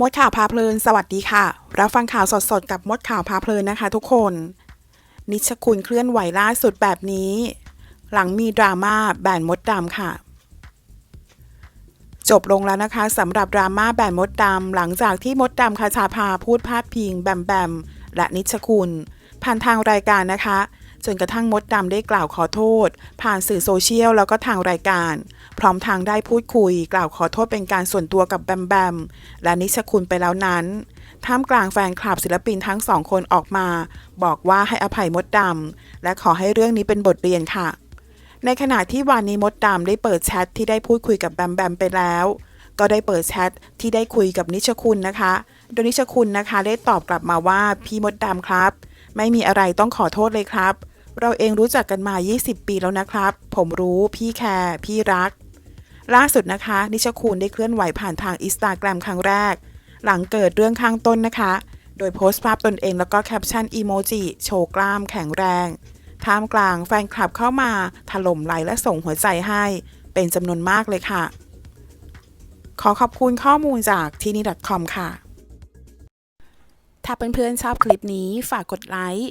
มดข่าวพาเพลิน สวัสดีค่ะ รับฟังข่าวสดๆ กับมดข่าวพาเพลินนะคะทุกคน นิชคุณเคลื่อนไหวล่าสุดแบบนี้ หลังมีดราม่าแบนมดดำค่ะ จบลงแล้วนะคะสำหรับดราม่าแบนมดดำหลังจากที่มดดำคาชาพาพูดพาดพิง แบมแบมและนิชคุณ ผ่านทางรายการนะคะ จนกระทั่งมดดำได้กล่าวขอโทษ ผ่านสื่อโซเชียลแล้วก็ทางรายการ พร้อมทางได้พูดคุย กล่าวขอโทษเป็นการส่วนตัวกับแบมแบม และนิชคุณไปแล้วนั้นท่ามกลางแฟนคลับศิลปินทั้งสองคนออกมา บอกว่าให้อภัยมดดำ และขอให้เรื่องนี้เป็นบทเรียนค่ะ ในขณะที่วานนี้มดดำได้เปิดแชทที่ได้พูดคุยกับแบมแบมไปแล้ว ก็ได้เปิดแชทที่ได้คุยกับนิชคุณนะคะ โดยนิชคุณนะคะได้ตอบกลับมาว่าพี่มดดำครับ ไม่มีอะไรต้องขอโทษเลยครับ เราเองรู้จักกันมา 20 ปีแล้วนะครับ ผมรู้พี่แคร์พี่รัก ล่าสุดนะคะ นิชคุณได้เคลื่อนไหวผ่านทางอินสตาแกรมครั้งแรก หลังเกิดเรื่องข้างต้นนะคะ โดยโพสต์ภาพตนเองแล้วก็แคปชั่นอีโมจิโชว์กล้ามแข็งแรง ท่ามกลางแฟนคลับเข้ามาถล่มไลค์และส่งหัวใจให้ เป็นจำนวนมากเลยค่ะ ขอขอบคุณข้อมูลจากที่นี่ .com ค่ะ ถ้าเพื่อนๆชอบคลิปนี้ฝากกดไลค์